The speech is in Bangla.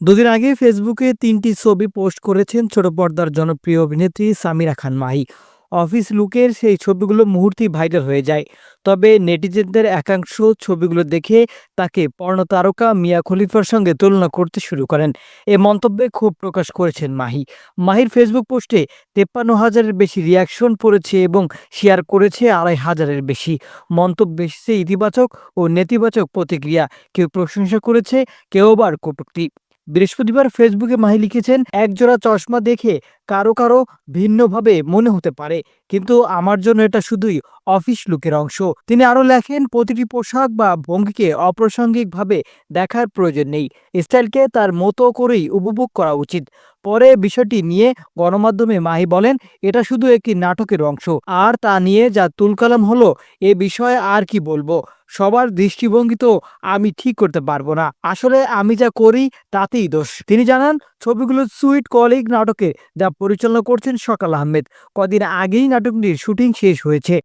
দুদিন আগে ফেসবুকে তিনটি ছবি পোস্ট করেছেন ছোট পর্দার জনপ্রিয় অভিনেত্রী সামিরা খান মাহি। অফিস লুকের সেই ছবিগুলো মুহূর্তেই ভাইরাল হয়ে যায়। তবে নেটিজেনদের একাংশ ছবিগুলো দেখে তাকে পর্ণতারকা মিয়া খলিফার সঙ্গে তুলনা করতে শুরু করেন। এ মন্তব্যে ক্ষোভ প্রকাশ করেছেন মাহি। মাহির ফেসবুক পোস্টে তেপ্পান্ন হাজারের বেশি রিয়াকশন পড়েছে এবং শেয়ার করেছে আড়াই হাজারের বেশি। মন্তব্য এসেছে ইতিবাচক ও নেতিবাচক প্রতিক্রিয়া কেউ প্রশংসা করেছে, কেউ আবার কটূক্তি। বৃহস্পতিবার ফেসবুকে মাহি লিখেছেন একজোড়া চশমা দেখে কারও কারও ভিন্নভাবে মনে হতে পারে, কিন্তু আমার জন্য এটা শুধুই অফিস লুকের অংশ। তিনি আরও লেখেন, প্রতিটি পোশাক বা ভঙ্গিকে অপ্রাসঙ্গিকভাবে দেখার প্রয়োজন নেই। স্টাইলকে তার মতো করেই উপভোগ করা উচিত। পরে বিষয়টি নিয়ে গণমাধ্যমে মাহি বলেন, এটা শুধু একটি নাটকের অংশ। আর তা নিয়ে যা তুলকালাম হলো, এ বিষয়ে আর কি বলব? সবার দৃষ্টিভঙ্গি তো আমি ঠিক করতে পারব না। আসলে আমি যা করি, তাতেই দোষ। তিনি জানান, ছবিগুলো সুইট কলিগ নাটকে যা পরিচালনা করছেন সকাল আহমেদ। কদিন আগেই নাটকটির শুটিং শেষ হয়েছে।